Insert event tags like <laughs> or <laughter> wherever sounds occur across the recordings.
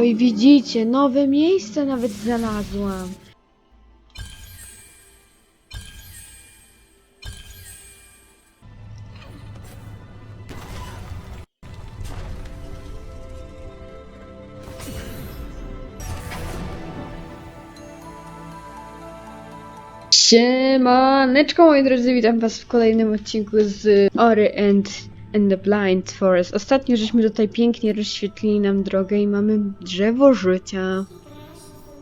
Oj, widzicie, nowe miejsce nawet znalazłam. Siemaneczko moi drodzy, witam was w kolejnym odcinku z Ori and, and the Blind Forest. Ostatnio żeśmy tutaj pięknie rozświetlili nam drogę i mamy drzewo życia.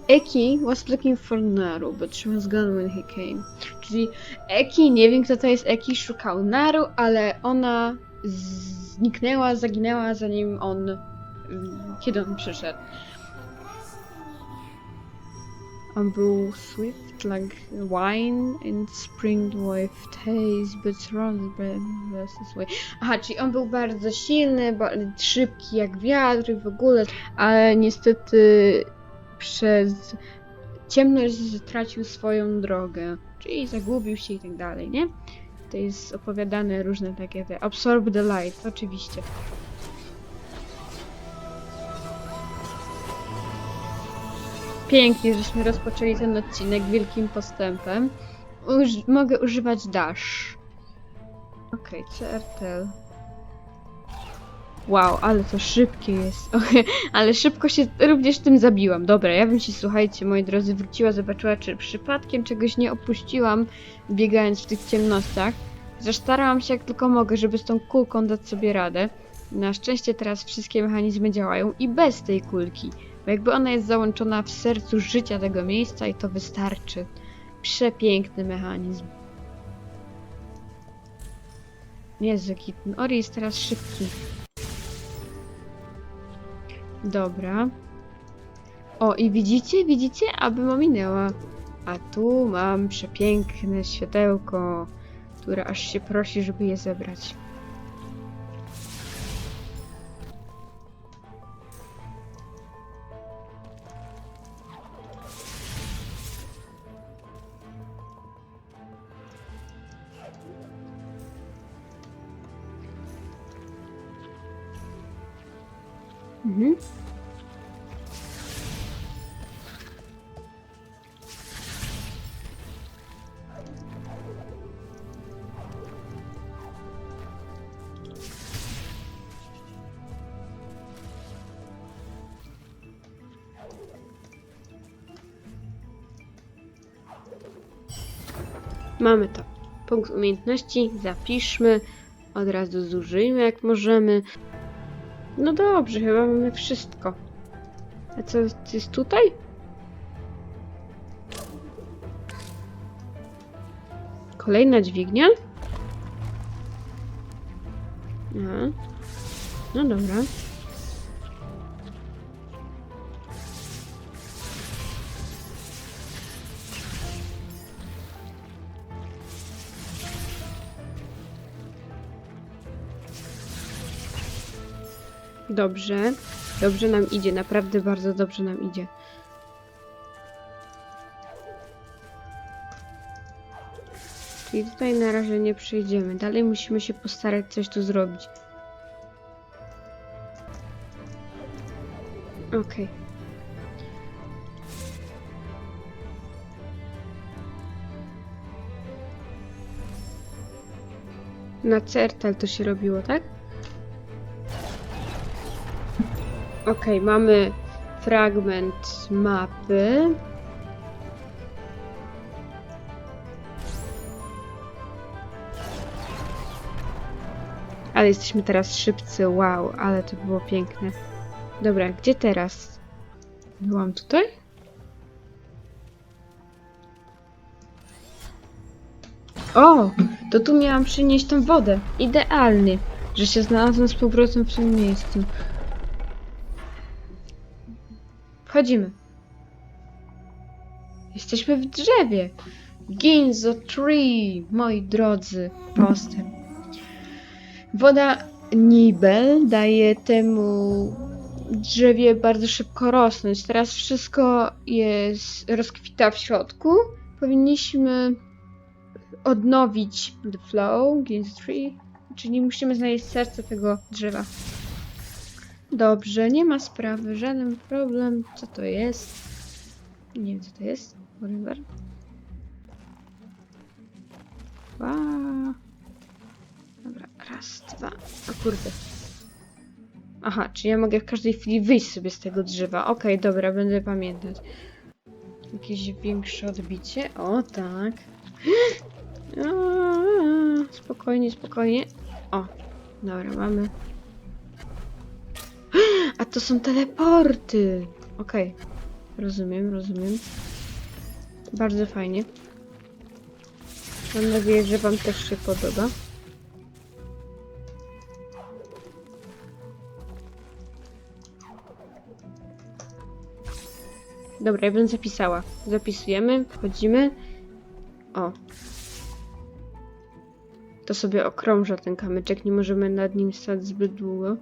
Eki was looking for Naru, but she was gone when he came. Czyli Eki, nie wiem kto to jest Eki, szukał Naru, ale ona zniknęła, zaginęła zanim on, kiedy on przyszedł. On był swift like wine and spring with taste, but by endless way. Aha, czyli on był bardzo silny, bardzo szybki jak wiatr w ogóle, ale niestety przez ciemność stracił swoją drogę, czyli zagubił się i tak dalej, nie? To jest opowiadane różne takie te absorb the light, oczywiście. Pięknie, żeśmy rozpoczęli ten odcinek wielkim postępem. Uż mogę używać dash. Okej, okay. Wow, ale to szybkie jest. <laughs> Ale szybko się również tym zabiłam. Dobra, ja bym się, słuchajcie, moi drodzy, wróciła, zobaczyła, czy przypadkiem czegoś nie opuściłam, biegając w tych ciemnościach. Zastarałam się jak tylko mogę, żeby z tą kulką dać sobie radę. Na szczęście teraz wszystkie mechanizmy działają i bez tej kulki. Bo jakby ona jest załączona w sercu życia tego miejsca i to wystarczy. Przepiękny mechanizm. Jezu, ten Ori jest teraz szybki. Dobra. O, i widzicie, widzicie? Aby ominęła. A tu mam przepiękne światełko, które aż się prosi, żeby je zebrać. Mhm. Mamy to. Punkt umiejętności, zapiszmy, od razu zużyjmy jak możemy. No dobrze, chyba mamy wszystko. A co jest tutaj? Kolejna dźwignia? Aha. No dobra. Dobrze. Dobrze nam idzie, naprawdę bardzo dobrze nam idzie. Czyli tutaj na razie nie przejdziemy. Dalej musimy się postarać coś tu zrobić. Okej. Na certel to się robiło, tak? Okej, mamy fragment mapy. Ale jesteśmy teraz szybcy, wow, ale to było piękne. Dobra, gdzie teraz? Byłam tutaj? O, to tu miałam przynieść tą wodę. Idealnie, że się znalazłam z powrotem w tym miejscu. Wchodzimy. Jesteśmy w drzewie. Ginzo Tree, moi drodzy. Postęp. Woda Nibel daje temu drzewie bardzo szybko rosnąć. Teraz wszystko jest rozkwita w środku. Powinniśmy odnowić the flow, Ginzo Tree, czyli musimy znaleźć serce tego drzewa. Dobrze, nie ma sprawy, żaden problem. Co to jest? Nie wiem, co to jest. Whatever. Dwa. Dobra, raz, dwa. O kurde. Aha, czy ja mogę w każdej chwili wyjść sobie z tego drzewa? Okej, dobra, będę pamiętać. Jakieś większe odbicie? O, tak. <gasps> Aaa, Spokojnie, spokojnie. O, dobra, mamy. A to są teleporty! Okej, rozumiem, rozumiem. Bardzo fajnie. Mam nadzieję, że Wam też się podoba. Dobra, ja bym zapisała. Zapisujemy, wchodzimy. O. To sobie okrąża ten kamyczek, nie możemy nad nim stać zbyt długo.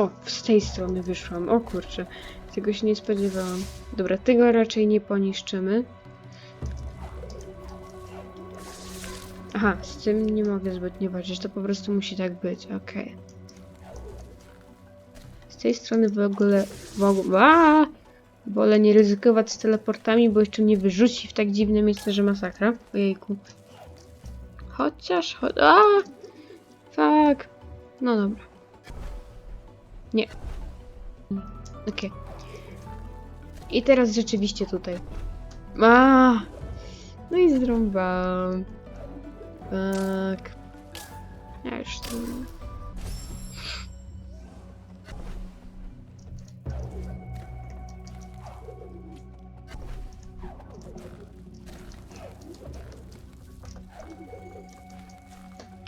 O, z tej strony wyszłam. O kurczę, tego się nie spodziewałam. Dobra, tego raczej nie poniszczymy. Aha, z tym nie mogę zbytnio walczyć, to po prostu musi tak być, okej. Z tej strony w ogóle... W ogóle! Wolę nie ryzykować z teleportami, bo jeszcze mnie wyrzuci w tak dziwne miejsce, że masakra. Ojejku. Chociaż... Cho a! Fuck. No dobra. Nie. Okej. I teraz rzeczywiście tutaj. A! No i zrąbałam. Tak. Ja już to...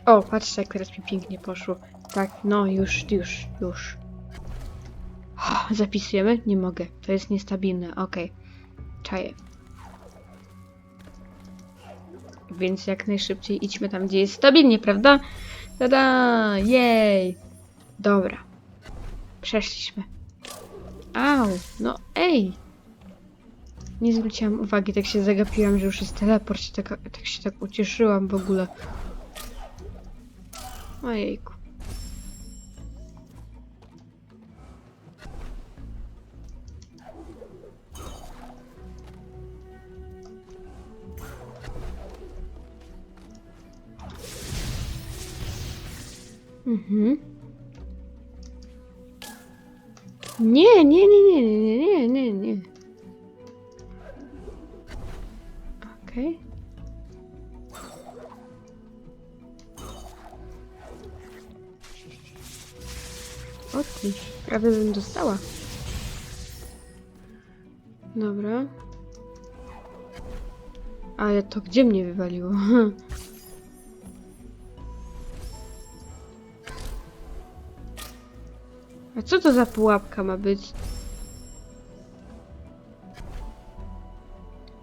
O, patrzcie, jak teraz mi pięknie poszło. Tak, no już, już, już. <laughs> Zapisujemy? Nie mogę. To jest niestabilne. Okej. Czaję. Więc jak najszybciej idźmy tam, gdzie jest stabilnie, prawda? Tada! Jej! Dobra. Przeszliśmy. Au! No ej! Nie zwróciłam uwagi, tak się zagapiłam, że już jest teleport. Tak, tak się tak ucieszyłam w ogóle. Ojejku. Mhm. Nie, nie, nie, nie, nie, nie, nie, nie. Okej. O ty, prawie bym dostała. Dobra. Ale to gdzie mnie wywaliło? <laughs> A co to za pułapka ma być?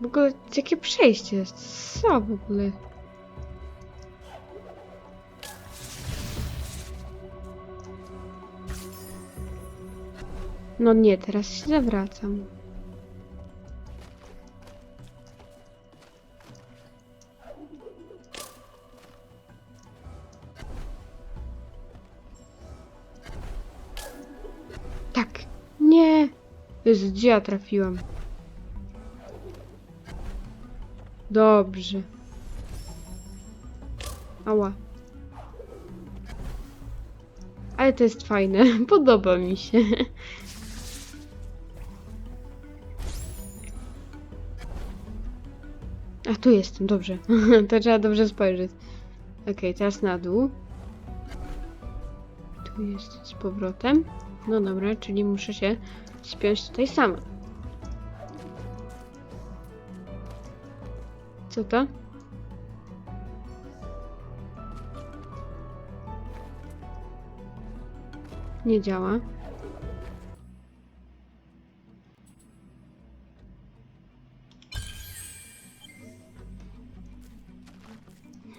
W ogóle jakie przejście jest? Co w ogóle? No nie, teraz się zawracam. Jezu, gdzie ja trafiłam? Dobrze. Ała. Ale to jest fajne. <laughs> Podoba mi się. A tu jestem, dobrze. <laughs> to trzeba dobrze spojrzeć. Okej, teraz na dół. Tu jest z powrotem. No dobra, czyli muszę się spiąć tutaj sama. Co to? Nie działa.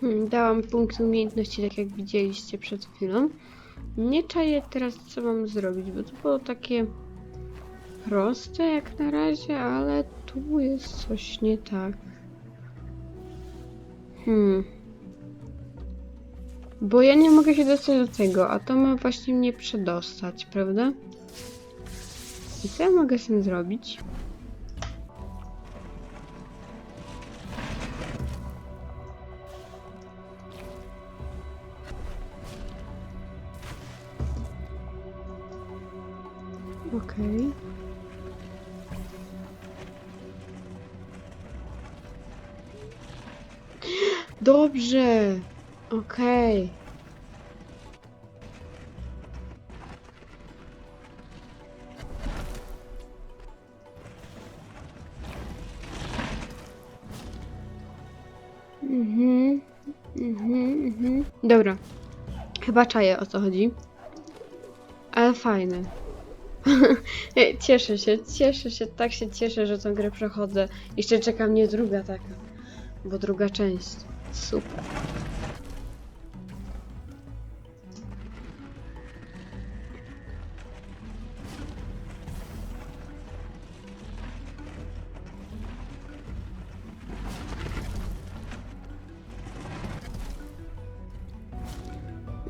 Hmm, dałam punkt umiejętności, tak jak widzieliście przed chwilą. Nie czaję teraz, co mam zrobić, bo to było takie proste jak na razie, ale tu jest coś nie tak. Hmm. Bo ja nie mogę się dostać do tego, a to ma właśnie mnie przedostać, prawda? I co ja mogę z tym zrobić? Okej. Dobrze. Okej. Mhm. Mhm, mhm. Dobra. Chyba czaję o co chodzi. Ale fajne. <laughs> cieszę się, cieszę się, tak się cieszę, że tę grę przechodzę. Jeszcze czeka mnie druga taka. Bo druga część. Super.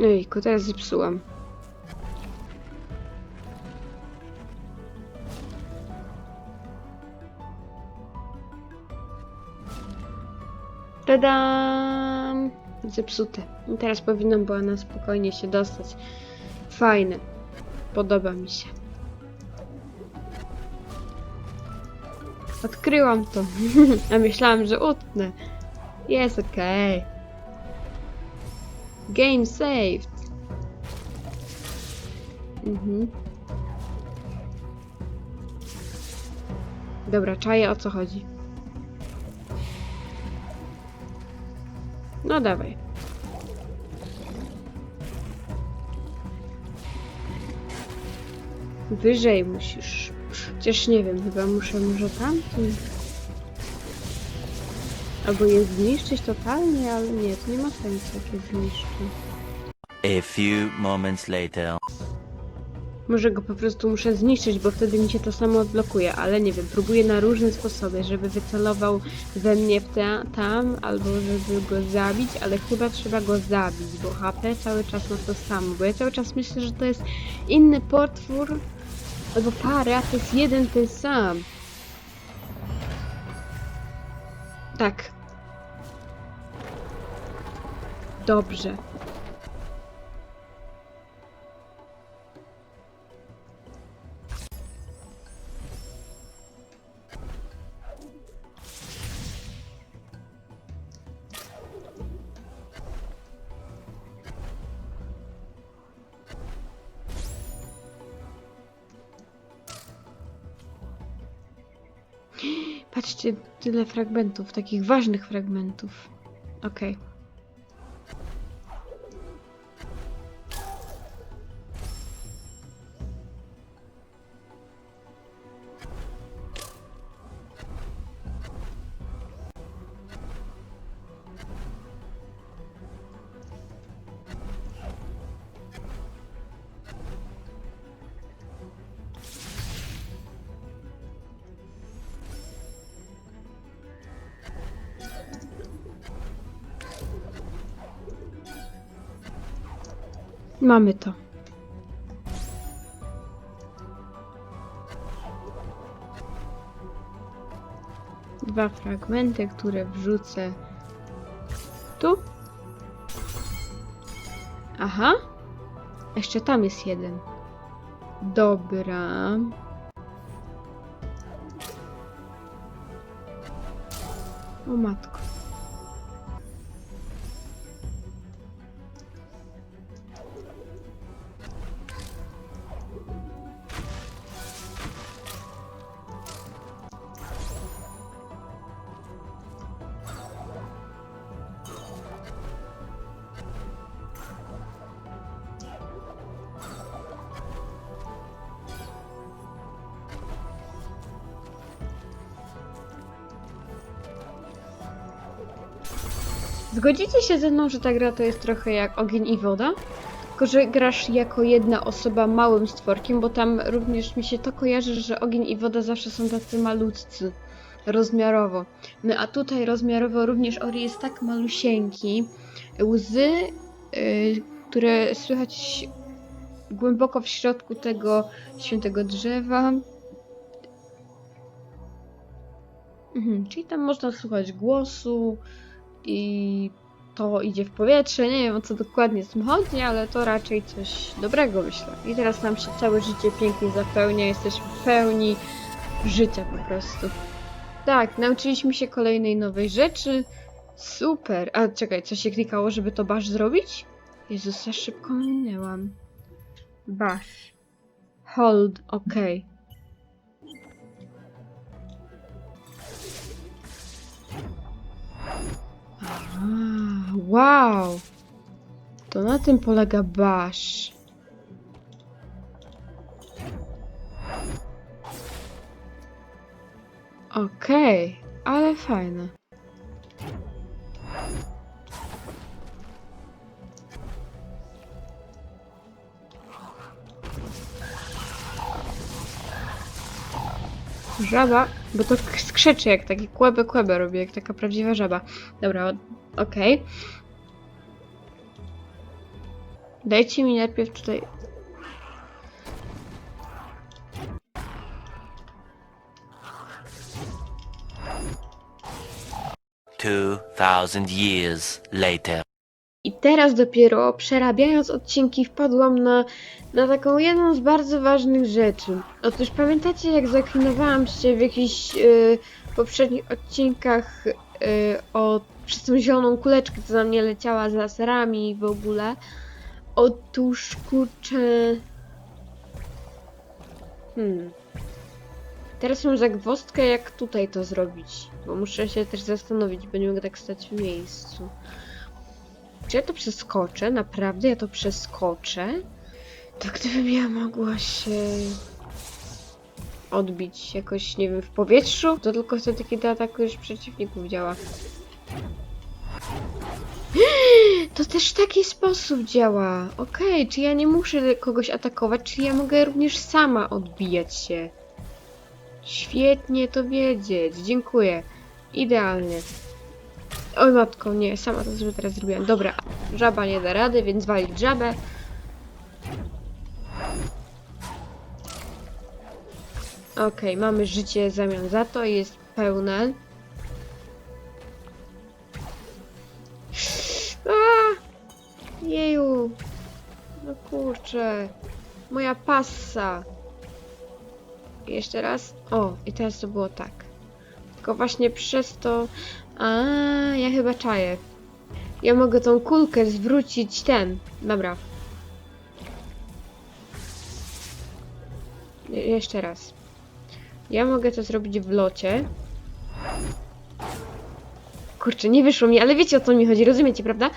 Ejku, teraz zepsułam. Tadam! Zepsute. I teraz powinnam była na spokojnie się dostać. Fajne. Podoba mi się. Odkryłam to. <laughs> A myślałam, że utnę. Jest okej. Game saved. Mhm. Dobra, czaję o co chodzi. No dawaj. Wyżej musisz. Chociaż nie wiem, chyba muszę może tamtym. Albo je zniszczyć totalnie, ale nie, to nie ma sensu, jak je zniszczy. A few moments later. Może go po prostu muszę zniszczyć, bo wtedy mi się to samo odblokuje, ale nie wiem, próbuję na różne sposoby, żeby wycelował we mnie te, tam, albo żeby go zabić, ale chyba trzeba go zabić, bo HP cały czas ma to samo, bo ja cały czas myślę, że to jest inny potwór, albo parę, a to jest jeden ten sam. Tak. Dobrze. Tyle fragmentów, takich ważnych fragmentów. Okej. Mamy to. Dwa fragmenty, które wrzucę tu. Aha. Jeszcze tam jest jeden. Dobra. O matko. Zgodzicie się ze mną, że ta gra to jest trochę jak ogień i woda? Tylko, że grasz jako jedna osoba małym stworkiem, bo tam również mi się to kojarzy, że ogień i woda zawsze są tacy malutcy. Rozmiarowo. No a tutaj rozmiarowo również Ori jest tak malusieńki. Łzy y, które słychać głęboko w środku tego świętego drzewa. Mhm, czyli tam można słuchać głosu i to idzie w powietrze. Nie wiem o co dokładnie z tym chodzi, ale to raczej coś dobrego myślę. I teraz nam się całe życie pięknie zapełnia, jesteśmy pełni życia po prostu. Tak, nauczyliśmy się kolejnej nowej rzeczy. Super. A czekaj, co się klikało, żeby to bash zrobić? Jezus, ja szybko minęłam. Bash. Hold, okej. Wow! To na tym polega bash. Okej, ale fajne. Żaba, bo to skrzeczy jak taki kłębę kłębę robi, jak taka prawdziwa żaba. Dobra, okej. Dajcie mi najpierw tutaj... Two thousand years later. I teraz dopiero przerabiając odcinki wpadłam na, na taką jedną z bardzo ważnych rzeczy. Otóż pamiętacie jak zaklinowałam się w jakichś y, poprzednich odcinkach o przez tą zieloną kuleczkę, co mnie leciała z laserami i w ogóle? Otóż kurczę... Hmm. Teraz mam zagwozdkę jak tutaj to zrobić, bo muszę się też zastanowić, bo nie mogę tak stać w miejscu. Czy ja to przeskoczę? Naprawdę ja to przeskoczę? To gdybym ja mogła się odbić jakoś, nie wiem, w powietrzu, to tylko wtedy, kiedy atakujesz przeciwników działa. <gasps> To też w taki sposób działa. Okej, czy ja nie muszę kogoś atakować, czy ja mogę również sama odbijać się. Świetnie to wiedzieć. Dziękuję. Idealnie. Oj matko, nie, sama to sobie teraz zrobiłam. Dobra, żaba nie da rady, więc walić żabę. Okej, mamy życie w zamian za to jest pełne. Jeju! No kurczę. Moja passa. Jeszcze raz. O, i teraz to było tak. Tylko właśnie przez to... A, ja chyba czaję. Ja mogę tą kulkę zwrócić ten. Dobra. Je- jeszcze raz. Ja mogę to zrobić w locie. Kurczę, nie wyszło mi, ale wiecie o co mi chodzi, rozumiecie, prawda?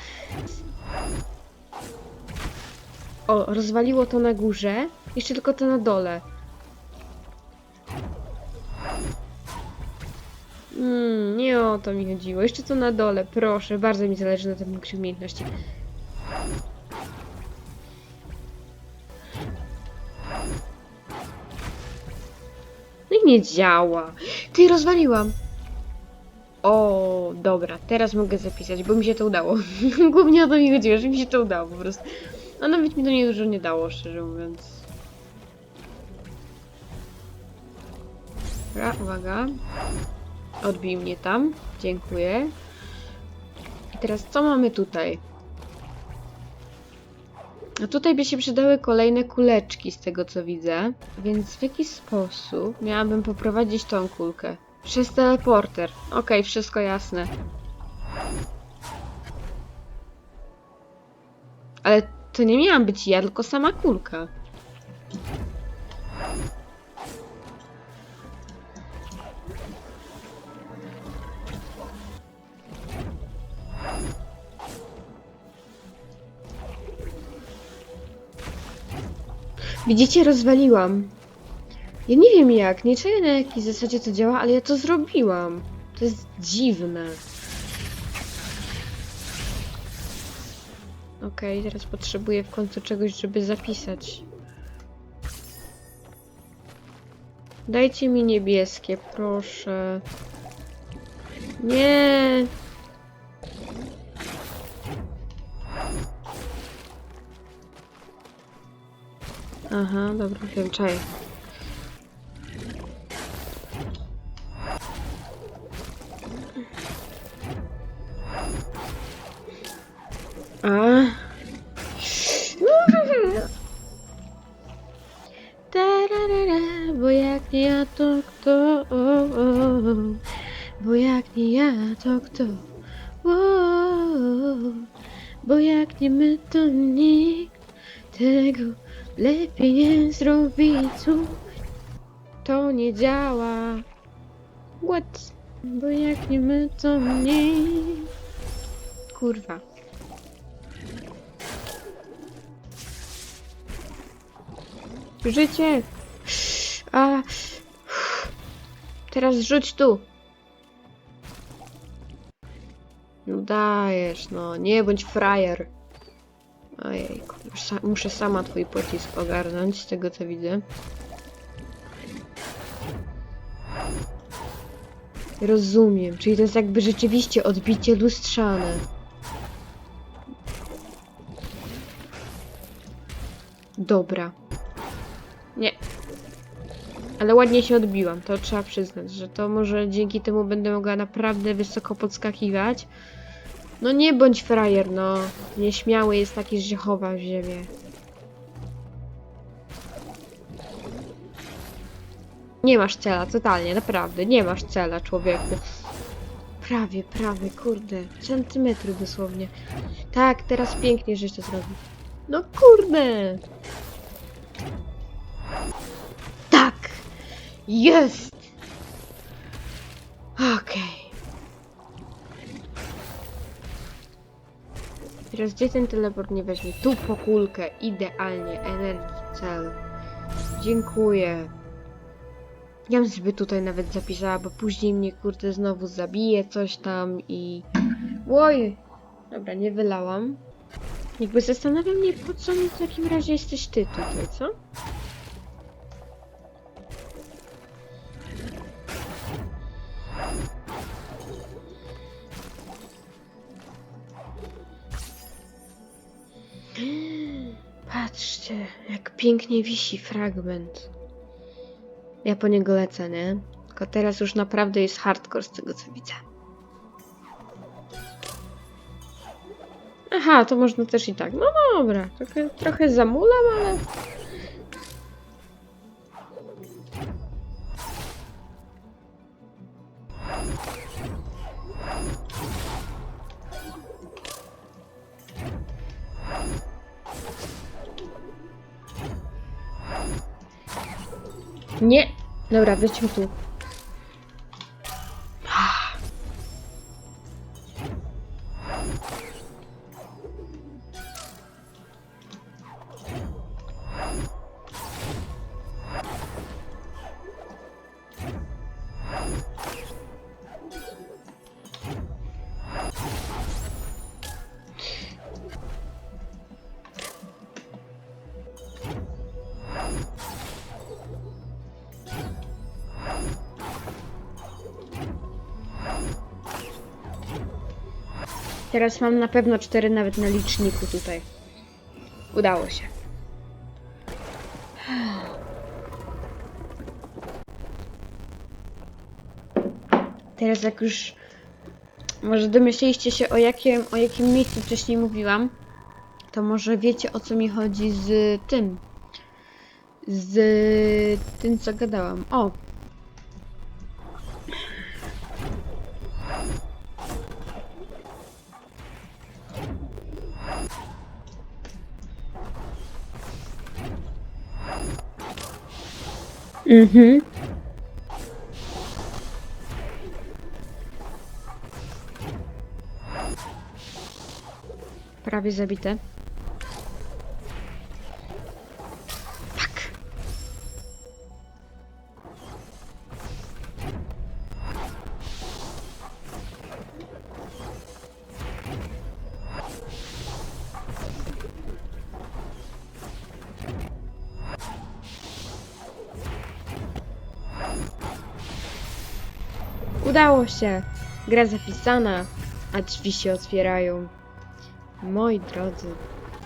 O, rozwaliło to na górze. Jeszcze tylko to na dole. Mm, nie o to mi chodziło. Jeszcze to na dole, proszę. Bardzo mi zależy na tym punkcie umiejętności. Nie działa. Ty, rozwaliłam. O, dobra, teraz mogę zapisać, bo mi się to udało. <laughs> Głównie o to mi chodziło, że mi się to udało po prostu. A nawet mi to nie dużo nie dało, szczerze mówiąc. Dobra, uwaga. Odbij mnie tam. Dziękuję. I teraz co mamy tutaj? A tutaj by się przydały kolejne kuleczki z tego co widzę. Więc w jaki sposób miałabym poprowadzić tą kulkę? Przez teleporter. Okej, wszystko jasne. Ale to nie miałam być ja, tylko sama kulka. Widzicie, rozwaliłam. Ja nie wiem jak, nie czuję na jakiej zasadzie to działa, ale ja to zrobiłam. To jest dziwne. Okej, teraz potrzebuję w końcu czegoś, żeby zapisać. Dajcie mi niebieskie, proszę. Nie. Aha, dobra, wiem, czaję. Bo jak nie ja to kto? O, o, o. Bo jak nie ja to kto? O, o, o. Bo jak nie my to nikt tego lepiej nie zrobi cud. To nie działa. What? Bo jak nie my to nikt. Kurwa. Życie! A. Teraz rzuć tu. No dajesz, no. Nie bądź frajer. Ojejku. Sa muszę sama twój pocisk ogarnąć, z tego co widzę. Rozumiem, czyli to jest jakby rzeczywiście odbicie lustrzane. Dobra. Nie. Ale ładnie się odbiłam, to trzeba przyznać, że to może dzięki temu będę mogła naprawdę wysoko podskakiwać. No nie bądź frajer, no. Nieśmiały jest taki, że się chowa w ziemię. Nie masz cela, totalnie, naprawdę. Nie masz cela, człowieku. Prawie, prawie, kurde. Centymetry dosłownie. Tak, teraz pięknie, żeś to zrobił. No kurde! Tak! Jest! Teraz gdzie ten teleport nie weźmie? Tu po kulkę. Idealnie. Energii cel. Dziękuję. Ja bym sobie tutaj nawet zapisała, bo później mnie kurde znowu zabije coś tam i... Oj! Dobra, nie wylałam. Jakby zastanawia mnie, po co mi w takim razie jesteś ty tutaj, co? Pięknie wisi fragment. Ja po niego lecę, nie? Tylko teraz już naprawdę jest hardcore z tego co widzę. Aha, to można też i tak. No dobra, trochę, trochę zamulam, ale... Nie! Dobra, weźmy tu. Teraz mam na pewno cztery nawet na liczniku tutaj. Udało się. Teraz jak już może domyśliliście się o jakim, o jakim miejscu wcześniej mówiłam, to może wiecie o co mi chodzi z tym. Z tym co gadałam. O! Mhm. Prawie zabite. Się! Gra zapisana, a drzwi się otwierają. Moi drodzy,